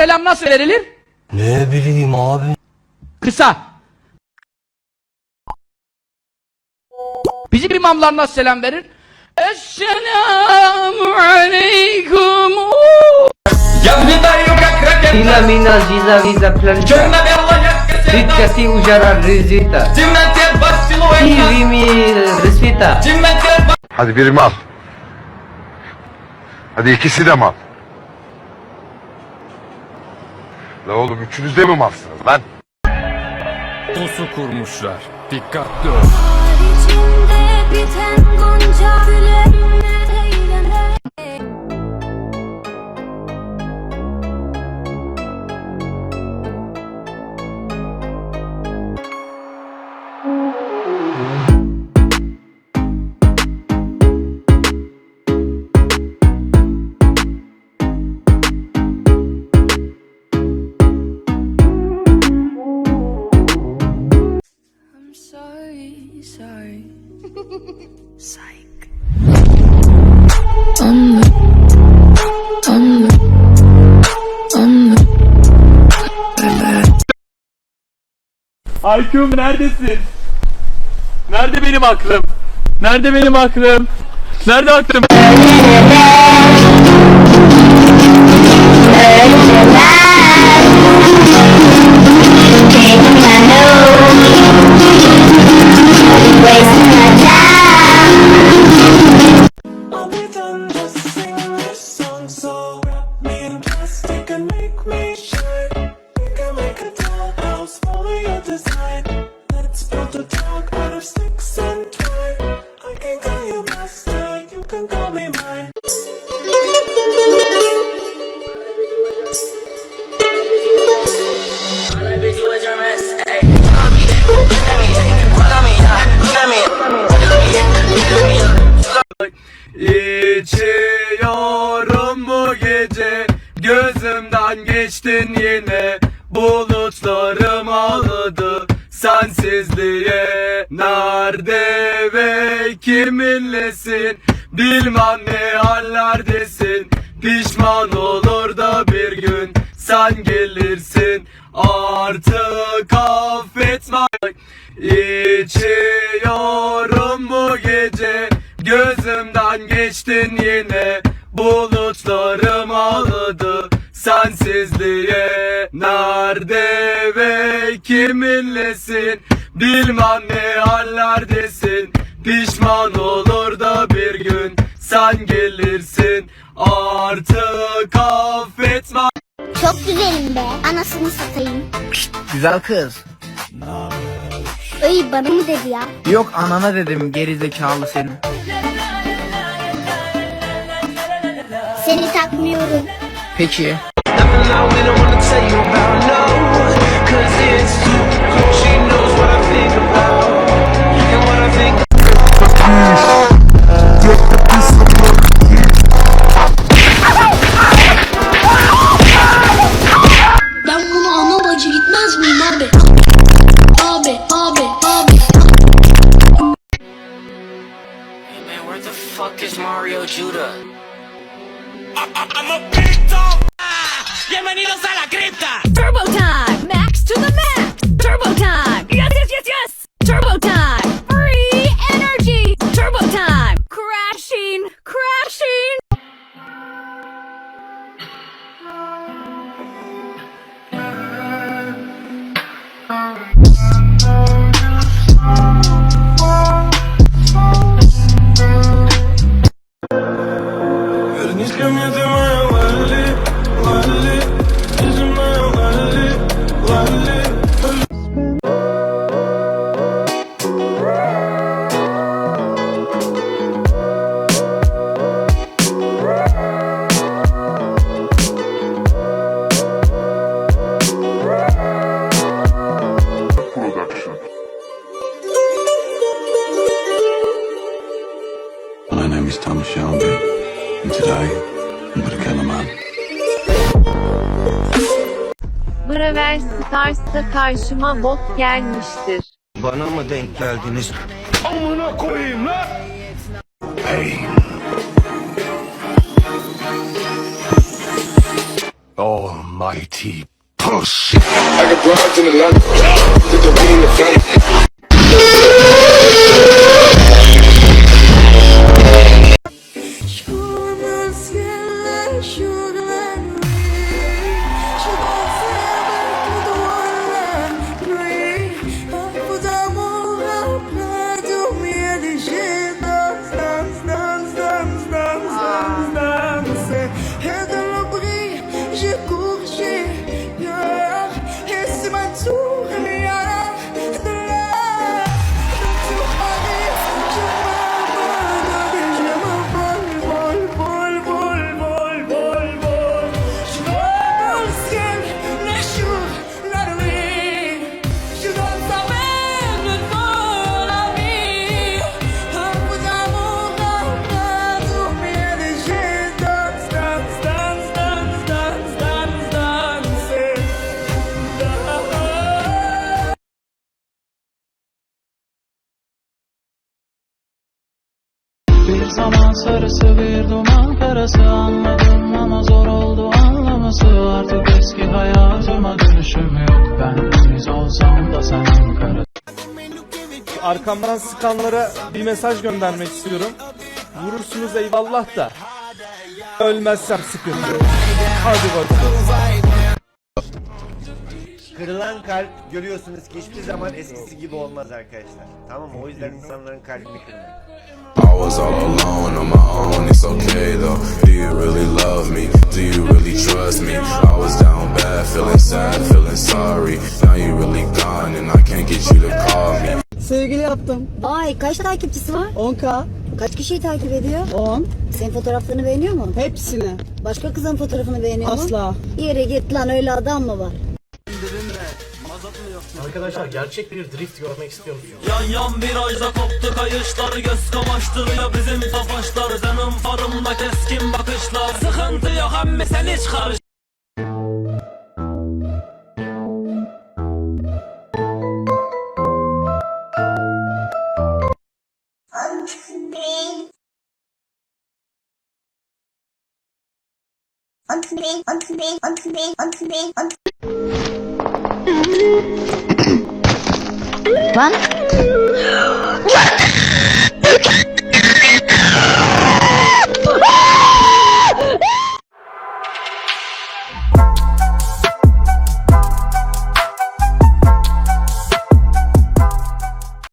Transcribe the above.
selam nasıl verilir? Ne bileyim abi. Kısa. Bizim imamlar nasıl selam verir? Esselamu aleyküm. Sila mina ziza viza planca Ritkasi Hadi biri mal Hadi ikisi de mal La oğlum üçünüz de mi malsınız lan? Pusu kurmuşlar. Dikkatli ol. İçimde biten gonca gülenler Psych. Neredesin? Nerede benim aklım? Nerede benim aklım? Nerede aklım? Follow your design. Let's build a dog out of sticks and twine. I can call you master, you can call me mine. İçiyorum bu gece Gözümden geçtin yine Sensizliğe Nerede ve kiminlesin? Bilmem ne hallerdesin. Pişman olur da bir gün Sen gelirsin. Artık affetme. İçiyorum bu gece. Gözümden geçtin yine Sensizliğe Nerede ve kiminlesin Bilmem ne hallerdesin Pişman olur da bir gün Sen gelirsin Artık affetme Çok güzelim be. Anasını satayım. Güzel kız. Ay bana mı dedi ya? Yok anana dedim gerizekalı senin. Seni takmıyorum. Peki. now we don't wanna tell you about no Cause it's is Thomas Shelby, and today I'm gonna kill a man. Braver Stars'ta karşıma bot gelmiştir. Bana mı denk geldiniz? Almighty push. Sur Bir zaman sarısı bir duman karası anladım ama zor oldu anlaması artık eski hayatıma dönüşüm yok ben deniz olsam da sen Ankara Arkamdan sıkanlara bir mesaj göndermek istiyorum. Vurursunuz eyvallah da. Ölmezsem sıkıntı. Hadi bakalım. Kırılan kalp görüyorsunuz ki hiçbir zaman eskisi gibi olmaz arkadaşlar. Tamam mı? O yüzden insanların kalbini kırmayın. I was all alone on my own, it's okay though. Do you really love me? Do you really trust me? I was down bad, feeling sad, feeling sorry. Now you really gone and I can't get you to call me. Sevgili yaptım. Ay kaç takipçisi var? 10k. Kaç kişiyi takip ediyor? 10. Senin fotoğraflarını beğeniyor mu? Hepsini. Başka kızın fotoğrafını beğeniyor mu? Asla. Yere git lan öyle adam mı var? Arkadaşlar gerçek bir drift görmek istiyor musunuz? Yan yan virajda koptu kayışlar Göz kamaştırıyor bizim tofaşlar. Canım farımda keskin bakışlar. Sıkıntı yok emmi sen hiç karış Lan.